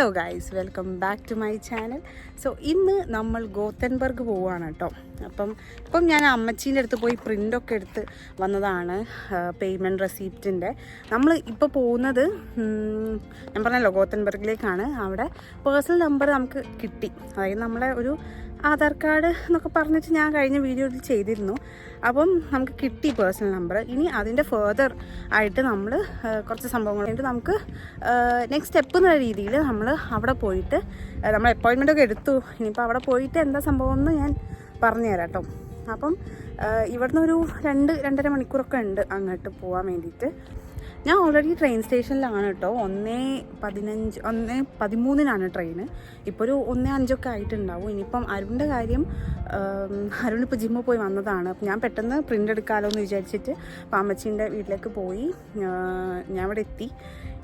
Hello guys welcome back to my channel so ഇന്ന് നമ്മൾ ഗോത്തൻബർഗ് പോവുകയാണ് കേട്ടോ. അപ്പം ഇപ്പം ഞാൻ അമ്മച്ചീന്റെ അടുത്ത് പോയി പ്രിന്റൊക്കെ എടുത്ത് വന്നതാണ് പേയ്മെന്റ് റെസീപ്റ്റിന്റെ നമ്മൾ ഇപ്പോൾ പോകുന്നത് ഞാൻ പറഞ്ഞല്ലോ ഗോത്തൻബർഗിലേക്കാണ്. അവിടെ പേഴ്സണൽ നമ്പർ നമുക്ക് കിട്ടി. അതായത് നമ്മളെ ഒരു ആധാർ കാർഡ് എന്നൊക്കെ പറഞ്ഞിട്ട് ഞാൻ കഴിഞ്ഞ വീഡിയോയിൽ ചെയ്തിരുന്നു. അപ്പം നമുക്ക് കിട്ടി പേഴ്സണൽ നമ്പർ ഇനി അതിന്റെ ഫേർദർ ആയിട്ട് നമ്മൾ കുറച്ച് സംഭവങ്ങൾ കഴിഞ്ഞിട്ട് നമുക്ക് നെക്സ്റ്റ് സ്റ്റെപ്പ് എന്നുള്ള രീതിയിൽ നമ്മൾ അവിടെ പോയിട്ട് നമ്മൾ അപ്പോയിൻമെന്റ് ഒക്കെ എടുത്തു. ഇനിയിപ്പോൾ അവിടെ പോയിട്ട് എന്താ സംഭവം എന്ന് ഞാൻ പറഞ്ഞുതരാം കേട്ടോ. അപ്പം ഇവിടുന്ന് ഒരു രണ്ട് രണ്ടര മണിക്കൂറൊക്കെ ഉണ്ട് അങ്ങോട്ട് പോകാൻ വേണ്ടിയിട്ട്. ഞാൻ ഓൾറെഡി ട്രെയിൻ സ്റ്റേഷനിലാണ് കേട്ടോ ഒന്നേ പതിനഞ്ച് ഒന്നേ പതിമൂന്നിനാണ് ട്രെയിൻ ഇപ്പോൾ ഒരു ഒന്നേ അഞ്ചൊക്കെ ആയിട്ടുണ്ടാവും. ഇനിയിപ്പം അരുണിന്റെ കാര്യം അരുൺ ഇപ്പോൾ ജിമ്മിൽ പോയി വന്നതാണ്. അപ്പം ഞാൻ പെട്ടെന്ന് പ്രിന്റ് എടുക്കാമല്ലോ എന്ന് വിചാരിച്ചിട്ട് പാമ്പച്ചീന്റെ വീട്ടിലേക്ക് പോയി ഞാൻ ഇവിടെ എത്തി.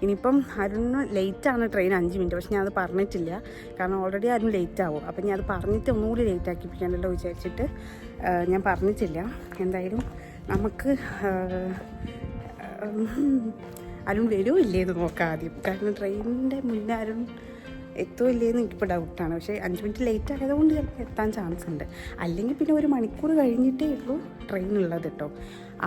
ഇനിയിപ്പം അരുണിന് ലേറ്റാണ് ട്രെയിൻ അഞ്ച് മിനിറ്റ് പക്ഷെ ഞാൻ അത് പറഞ്ഞിട്ടില്ല. കാരണം ഓൾറെഡി അരുൺ ലേറ്റ് ആവും. അപ്പം ഞാൻ അത് പറഞ്ഞിട്ട് ഒന്നുകൂടി ലേറ്റ് ആക്കിപ്പിക്കാനല്ലോ വിചാരിച്ചിട്ട് ഞാൻ പറഞ്ഞിട്ടില്ല. എന്തായാലും നമുക്ക് അരുൺ വരുമോ ഇല്ലേ എന്ന് നോക്കാം ആദ്യം. കാരണം ട്രെയിനിന്റെ മുന്നേ അരുൺ എത്തുമോ ഇല്ലേന്ന് എനിക്കിപ്പോൾ ഡൗട്ടാണ്. പക്ഷേ അഞ്ച് മിനിറ്റ് ലേറ്റ് ആയതുകൊണ്ട് ചിലപ്പോൾ എത്താൻ ചാൻസ് ഉണ്ട്. അല്ലെങ്കിൽ പിന്നെ ഒരു മണിക്കൂർ കഴിഞ്ഞിട്ടേ ഉള്ളൂ ട്രെയിൻ ഉള്ളത് കേട്ടോ.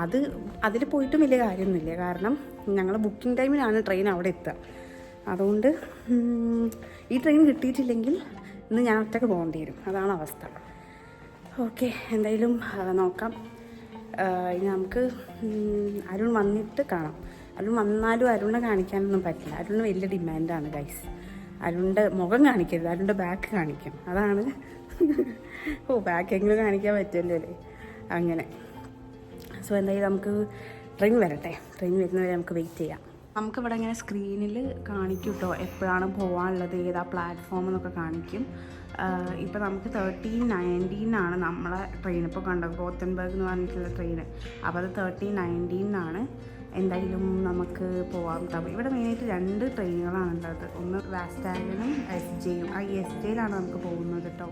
അത് അതിൽ പോയിട്ടും വലിയ കാര്യമൊന്നുമില്ല. കാരണം ഞങ്ങൾ ബുക്കിംഗ് ടൈമിലാണ് ട്രെയിൻ അവിടെ എത്തുക. അതുകൊണ്ട് ഈ ട്രെയിൻ കിട്ടിയിട്ടില്ലെങ്കിൽ ഇന്ന് ഞാൻ ഒറ്റയ്ക്ക് പോകേണ്ടി വരും. അതാണ് അവസ്ഥ. ഓക്കെ എന്തായാലും നോക്കാം. ഇനി നമുക്ക് അരുൺ വന്നിട്ട് കാണാം. അരുൺ വന്നാലും അരുണിനെ കാണിക്കാനൊന്നും പറ്റില്ല. അരുണിന് വലിയ ഡിമാൻഡാണ് ഗൈസ് അരുണിന്റെ മുഖം കാണിക്കരുത്. അരുണിന്റെ ബാക്ക് കാണിക്കും. അതാണ്. ഓ ബാക്ക് എങ്കിലും കാണിക്കാൻ പറ്റുമല്ലോ അല്ലേ അങ്ങനെ. സോ എന്തായാലും നമുക്ക് ട്രെയിൻ വരട്ടെ. ട്രെയിൻ വരുന്നവരെ നമുക്ക് വെയിറ്റ് ചെയ്യാം. നമുക്കിവിടെ ഇങ്ങനെ സ്ക്രീനിൽ കാണിക്കും കേട്ടോ എപ്പോഴാണ് പോകാനുള്ളത് ഏതാ പ്ലാറ്റ്ഫോം എന്നൊക്കെ കാണിക്കും. ഇപ്പോൾ നമുക്ക് തേർട്ടീൻ നയന്റീനാണ് നമ്മളെ ട്രെയിൻ ഇപ്പോൾ കണ്ടത്. ഗോത്തൻബർഗ് എന്ന് പറഞ്ഞിട്ടുള്ള ട്രെയിൻ അപ്പോൾ അത് തേർട്ടീൻ നയന്റീനാണ് എന്തായാലും നമുക്ക് കേട്ടോ അപ്പോൾ ഇവിടെ മെയിനായിട്ട് രണ്ട് ട്രെയിനുകളാണ് ഉള്ളത്. ഒന്ന് വാസ്റ്റാഗനും എസ് ജെയും ആ എസ് ജെയിലാണ് നമുക്ക് പോകുന്നത് കേട്ടോ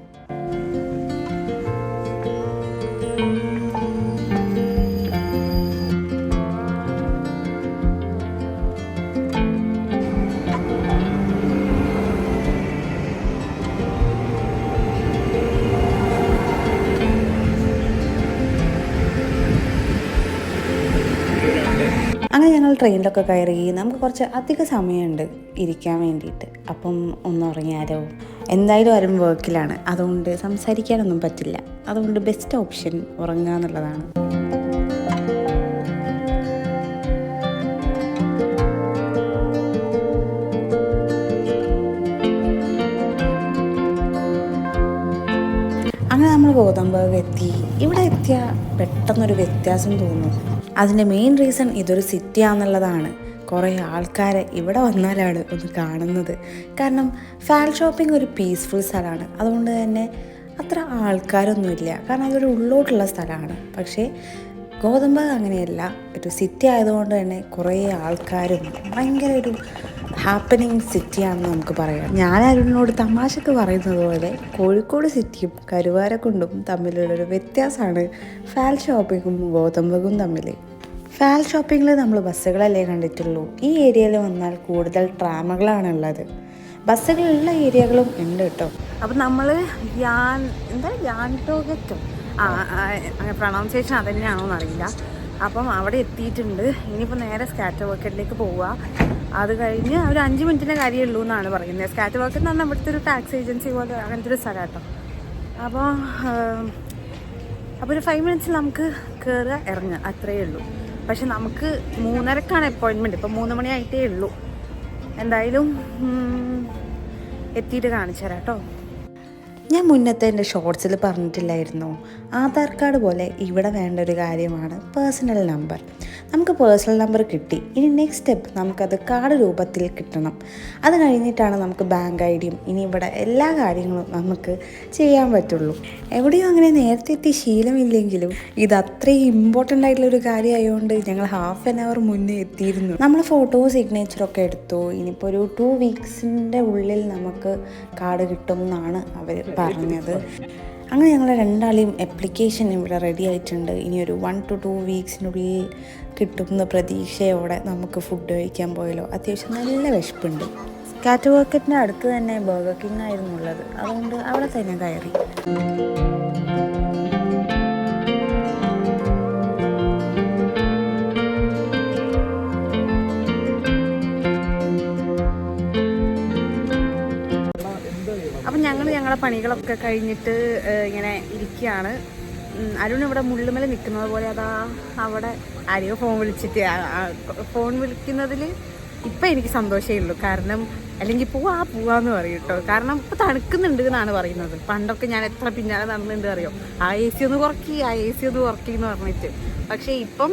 അങ്ങനെ ഞങ്ങൾ ട്രെയിനിലൊക്കെ കയറി നമുക്ക് കുറച്ച് അധിക സമയമുണ്ട് ഇരിക്കാൻ വേണ്ടിയിട്ട്. അപ്പം ഒന്ന് ഉറങ്ങിയാലോ? എന്തായാലും ആരും വർക്കിലാണ് അതുകൊണ്ട് സംസാരിക്കാനൊന്നും പറ്റില്ല. അതുകൊണ്ട് ബെസ്റ്റ് ഓപ്ഷൻ ഉറങ്ങുക എന്നുള്ളതാണ്. അങ്ങനെ നമ്മൾ ഗോതമ്പ് എത്തി. ഇവിടെ എത്തിയ പെട്ടെന്നൊരു വ്യത്യാസം തോന്നും. അതിന്റെ മെയിൻ റീസൺ ഇതൊരു സിറ്റി ആണെന്നുള്ളതാണ്. കുറേ ആൾക്കാരെ ഇവിടെ വന്നാലാണ് ഒന്ന് കാണുന്നത്. കാരണം ഫാൽ ഷോപ്പിംഗ് ഒരു പീസ്ഫുൾ സ്ഥലമാണ്. അതുകൊണ്ട് തന്നെ അത്ര ആൾക്കാരൊന്നുമില്ല. കാരണം അതൊരു ഉള്ളോട്ടുള്ള സ്ഥലമാണ്. പക്ഷേ ഗോതമ്പ് അങ്ങനെയല്ല. ഒരു സിറ്റി ആയതുകൊണ്ട് തന്നെ കുറേ ആൾക്കാരും ഭയങ്കര ഒരു ഹാപ്പനിങ് സിറ്റിയാണെന്ന് നമുക്ക് പറയാം. ഞാൻ അരുണിനോട് തമാശക്ക് പറയുന്നത് പോലെ കോഴിക്കോട് സിറ്റിയും കരുവാരക്കുണ്ടും തമ്മിലുള്ളൊരു വ്യത്യാസമാണ് ഫാൽ ഷോപ്പിങ്ങും ഗോതമ്പകും തമ്മിൽ ഫാൽ ഷോപ്പിങ്ങിൽ നമ്മൾ ബസ്സുകളല്ലേ കണ്ടിട്ടുള്ളൂ. ഈ ഏരിയയിൽ വന്നാൽ കൂടുതൽ ട്രാമകളാണ് ഉള്ളത് ബസ്സുകളുള്ള ഏരിയകളും ഉണ്ട് കേട്ടോ. അപ്പം നമ്മൾ യാൻ എന്താ യാൻടോഗറ്റോ? ആ പ്രൊണൗൺസിയേഷൻ അത് തന്നെയാണോ എന്നറിയില്ല അപ്പം അവിടെ എത്തിയിട്ടുണ്ട്. ഇനിയിപ്പോൾ നേരെ സ്കാറ്റർ വർക്കറ്റിലേക്ക് പോവുക അത് കഴിഞ്ഞ് ഒരു അഞ്ച് മിനിറ്റിന്റെ കാര്യമുള്ളൂ എന്നാണ് പറയുന്നത്. സ്കാറ്റർ വർക്കറ്റ് എന്ന് പറഞ്ഞാൽ ഇവിടുത്തെ ഒരു ടാക്സ് ഏജൻസി പോലെ അങ്ങനത്തെ ഒരു സ്ഥലം കേട്ടോ. അപ്പോൾ അപ്പോൾ ഒരു ഫൈവ് മിനിറ്റ്സിൽ നമുക്ക് കയറുക ഇറങ്ങുക. അത്രയേ ഉള്ളൂ. പക്ഷെ നമുക്ക് മൂന്നരക്കാണ് അപ്പോയിൻമെന്റ് ഇപ്പം മൂന്ന് മണിയായിട്ടേ ഉള്ളൂ. എന്തായാലും എത്തിയിട്ട് കാണിച്ചു തരാം കേട്ടോ. ഞാൻ മുന്നത്തെ എന്റെ ഷോർട്സിൽ പറഞ്ഞിട്ടില്ലായിരുന്നു. ആധാർ കാർഡ് പോലെ ഇവിടെ വേണ്ട ഒരു കാര്യമാണ് പേഴ്സണൽ നമ്പർ നമുക്ക് പേഴ്സണൽ നമ്പർ കിട്ടി. ഇനി നെക്സ്റ്റ് സ്റ്റെപ്പ് നമുക്കത് കാർഡ് രൂപത്തിൽ കിട്ടണം. അത് കഴിഞ്ഞിട്ടാണ് നമുക്ക് ബാങ്ക് ഐ ഡിയും ഇനി ഇവിടെ എല്ലാ കാര്യങ്ങളും നമുക്ക് ചെയ്യാൻ പറ്റുള്ളൂ. എവിടെയും അങ്ങനെ നേരത്തെ എത്തി ശീലമില്ലെങ്കിലും ഇത് അത്രയും ഇമ്പോർട്ടന്റ് ആയിട്ടുള്ള ഒരു കാര്യമായതുകൊണ്ട് ഞങ്ങൾ ഹാഫ് ആൻ അവർ മുന്നേ എത്തിയിരുന്നു. നമ്മൾ ഫോട്ടോ സിഗ്നേച്ചറൊക്കെ എടുത്തു. ഇനിയിപ്പോൾ ഒരു ടു വീക്സിന്റെ ഉള്ളിൽ നമുക്ക് കാർഡ് കിട്ടും എന്നാണ് അവർ പറഞ്ഞത്. അങ്ങനെ ഞങ്ങൾ രണ്ടാളെയും അപ്ലിക്കേഷൻ ഇവിടെ റെഡി ആയിട്ടുണ്ട്. ഇനി ഒരു വൺ ടു ടു വീക്സിനുള്ളിൽ കിട്ടുന്ന പ്രതീക്ഷയോടെ നമുക്ക് ഫുഡ് കഴിക്കാൻ പോയല്ലോ. അത്യാവശ്യം നല്ല വിശപ്പുണ്ട്. കാറ്റ് വർക്കറ്റിന്റെ അടുത്ത് തന്നെ ബർഗർ കിങ് ആയിരുന്നു ഉള്ളത്. അതുകൊണ്ട് അവിടെ തന്നെ കയറി. പണികളൊക്കെ കഴിഞ്ഞിട്ട് ഇങ്ങനെ ഇരിക്കുകയാണ് അരുൺ ഇവിടെ മുള്ളുമല നിൽക്കുന്നത് പോലെ അതാ അവിടെ ആരെയോ ഫോൺ വിളിച്ചിട്ട് ഫോൺ വിളിക്കുന്നതിൽ ഇപ്പം എനിക്ക് സന്തോഷമേ ഉള്ളൂ. കാരണം അല്ലെങ്കിൽ പോവാ പോവാന്ന് പറയും കേട്ടോ. കാരണം ഇപ്പം തണുക്കുന്നുണ്ട് എന്നാണ് പറയുന്നത്. പണ്ടൊക്കെ ഞാൻ എത്ര പിന്നാലെ നടന്നുണ്ട് അറിയോ? ആ എ സി ഒന്ന് കുറക്കി ആ എ സി ഒന്ന് കുറക്കി എന്ന് പറഞ്ഞിട്ട്. പക്ഷേ ഇപ്പം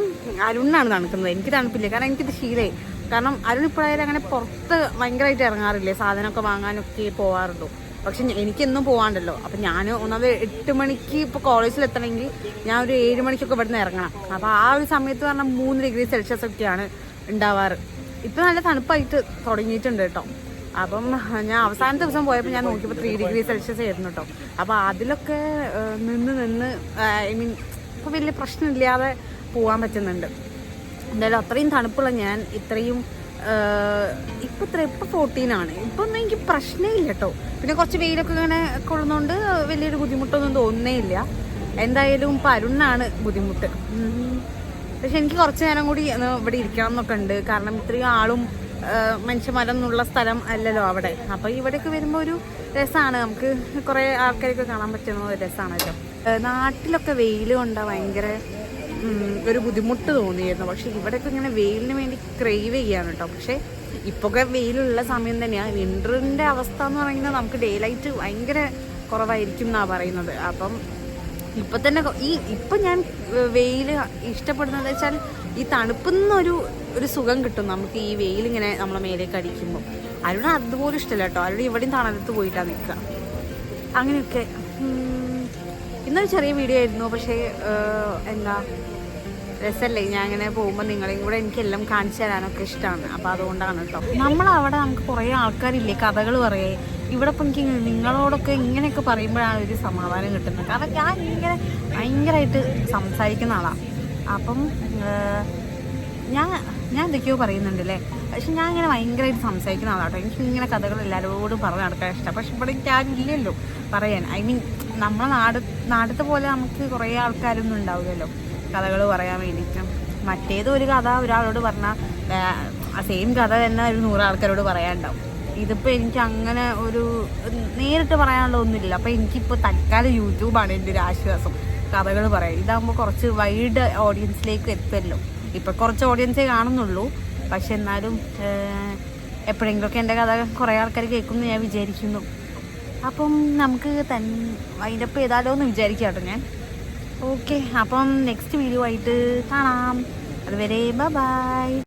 അരുണിനാണ് തണുക്കുന്നത്. എനിക്ക് തണുപ്പില്ല. കാരണം എനിക്കിത് ശീലേ. കാരണം അരുൺ ഇപ്പോഴായാലും അങ്ങനെ പുറത്ത് ഭയങ്കരമായിട്ട് ഇറങ്ങാറില്ലേ? സാധനമൊക്കെ വാങ്ങാനൊക്കെ പോവാറുള്ളൂ പക്ഷെ എനിക്കെന്നും പോവാണ്ടല്ലോ. അപ്പം ഞാൻ ഒന്നാമത് എട്ട് മണിക്ക് ഇപ്പോൾ കോളേജിൽ എത്തണമെങ്കിൽ ഞാൻ ഒരു ഏഴ് മണിക്കൊക്കെ ഇവിടുന്ന് ഇറങ്ങണം. അപ്പോൾ ആ ഒരു സമയത്ത് പറഞ്ഞാൽ മൂന്ന് ഡിഗ്രി സെൽഷ്യസ് ഒക്കെയാണ് ഉണ്ടാവാറ്. ഇപ്പം നല്ല തണുപ്പായിട്ട് തുടങ്ങിയിട്ടുണ്ട് കേട്ടോ. അപ്പം ഞാൻ അവസാന ദിവസം പോയപ്പോൾ ഞാൻ നോക്കിയപ്പോൾ ത്രീ ഡിഗ്രി സെൽഷ്യസ് ആയിരുന്നു കേട്ടോ. അപ്പോൾ അതിലൊക്കെ നിന്ന് നിന്ന് ഐ മീൻ ഇപ്പോൾ വലിയ പ്രശ്നമില്ലാതെ പോകാൻ പറ്റുന്നുണ്ട്. എന്തായാലും അത്രയും തണുപ്പുള്ള ഞാൻ ഇത്രയും ഇപ്പം ഇത്ര ഇപ്പം ഫോർട്ടീനാണ് ഇപ്പം ഒന്നും എനിക്ക് പ്രശ്നമില്ല കേട്ടോ പിന്നെ കുറച്ച് വെയിലൊക്കെ ഇങ്ങനെ കൊള്ളുന്നതുകൊണ്ട് വലിയൊരു ബുദ്ധിമുട്ടൊന്നും തോന്നുന്നേ ഇല്ല. എന്തായാലും പരുണ്ണാണ് ബുദ്ധിമുട്ട്. പക്ഷെ എനിക്ക് കുറച്ച് നേരം കൂടി ഇവിടെ ഇരിക്കണം എന്നൊക്കെ ഉണ്ട്. കാരണം ഇത്രയും ആളും മനുഷ്യന്മാരും എന്നുള്ള സ്ഥലം അല്ലല്ലോ അവിടെ. അപ്പോൾ ഇവിടെയൊക്കെ വരുമ്പോൾ ഒരു രസമാണ് നമുക്ക് കുറേ ആൾക്കാരൊക്കെ കാണാൻ പറ്റുന്ന ഒരു രസമാണല്ലോ നാട്ടിലൊക്കെ വെയിൽ കൊണ്ടാണ് ഭയങ്കര ഒരു ബുദ്ധിമുട്ട് തോന്നിയിരുന്നു. പക്ഷെ ഇവിടെയൊക്കെ ഇങ്ങനെ വെയിലിന് വേണ്ടി ക്രേവ് ചെയ്യാണ് കേട്ടോ പക്ഷേ ഇപ്പൊക്കെ വെയിലുള്ള സമയം തന്നെയാണ് വിന്ററിന്റെ അവസ്ഥ എന്ന് പറയുന്നത് നമുക്ക് ഡേ ലൈറ്റ് ഭയങ്കര കുറവായിരിക്കും എന്നാണ് പറയുന്നത്. അപ്പം ഇപ്പൊ തന്നെ ഈ ഇപ്പൊ ഞാൻ വെയിൽ ഇഷ്ടപ്പെടുന്നത് വെച്ചാൽ ഈ തണുപ്പുന്നൊരു ഒരു സുഖം കിട്ടും. നമുക്ക് ഈ വെയിൽ ഇങ്ങനെ നമ്മളെ മേലേക്ക് അടിക്കുമ്പോൾ അരുണ് അതുപോലും ഇഷ്ടമല്ല കേട്ടോ അരുണ് ഇവിടെയും തണലത്ത് പോയിട്ടാണ് നിൽക്കുക അങ്ങനെയൊക്കെ. ഇന്നൊരു ചെറിയ വീഡിയോ ആയിരുന്നു. പക്ഷേ എന്താ രസമല്ലേ ഞാൻ അങ്ങനെ പോകുമ്പോൾ നിങ്ങളെയും കൂടെ എനിക്കെല്ലാം കാണിച്ചു തരാനൊക്കെ ഇഷ്ടമാണ് അപ്പോൾ അതുകൊണ്ടാണ് കേട്ടോ നമ്മളവിടെ നമുക്ക് കുറേ ആൾക്കാരില്ലേ? കഥകൾ പറയേ. ഇവിടെ ഇപ്പം എനിക്ക് നിങ്ങളോടൊക്കെ ഇങ്ങനെയൊക്കെ പറയുമ്പോഴാണ് ഒരു സമാധാനം കിട്ടുന്നത് കാരണം ഞാൻ ഇങ്ങനെ ഭയങ്കരമായിട്ട് സംസാരിക്കുന്ന ആളാണ് അപ്പം ഞാൻ ഞാൻ എന്തൊക്കെയോ പറയുന്നുണ്ടല്ലേ? പക്ഷെ ഞാൻ ഇങ്ങനെ ഭയങ്കരമായിട്ട് സംസാരിക്കുന്ന ആളാട്ടോ എനിക്ക് ഇങ്ങനെ കഥകൾ എല്ലാവരോടും പറഞ്ഞു നടക്കാൻ ഇഷ്ടം. പക്ഷെ ഇവിടെ ആരും ഇല്ലല്ലോ പറയാൻ. ഐ മീൻ നമ്മളെ നാട് നാടത്തെ പോലെ നമുക്ക് കുറേ ആൾക്കാരൊന്നും ഉണ്ടാവില്ലല്ലോ. കഥകൾ പറയാൻ വേണ്ടിയിട്ട്. മറ്റേത് ഒരു കഥ ഒരാളോട് പറഞ്ഞാൽ സെയിം കഥ തന്നെ ഒരു നൂറ് ആൾക്കാരോട് പറയാനുണ്ടാവും. ഇതിപ്പോൾ എനിക്ക് അങ്ങനെ ഒരു നേരിട്ട് പറയാനുള്ള ഒന്നുമില്ല. അപ്പോൾ എനിക്കിപ്പോൾ തൽക്കാലം യൂട്യൂബാണ് എന്റെ ഒരു ആശ്വാസം. കഥകൾ പറയാം ഇതാകുമ്പോൾ കുറച്ച് വൈഡ് ഓഡിയൻസിലേക്ക് എത്തുമല്ലോ. ഇപ്പോൾ കുറച്ച് ഓഡിയൻസേ കാണുന്നുള്ളൂ. പക്ഷെ എന്നാലും എപ്പോഴെങ്കിലുമൊക്കെ എന്റെ കഥ കുറേ ആൾക്കാർ കേൾക്കുമെന്ന് ഞാൻ വിചാരിക്കുന്നു. അപ്പം നമുക്ക് തൻ അതിന്റെ വൈൻഡപ്പ് ഏതാലോ എന്ന് വിചാരിക്കാം കേട്ടോ ഞാൻ. ഓക്കെ അപ്പം നെക്സ്റ്റ് വീഡിയോ ആയിട്ട് കാണാം. അതുവരെ ബൈ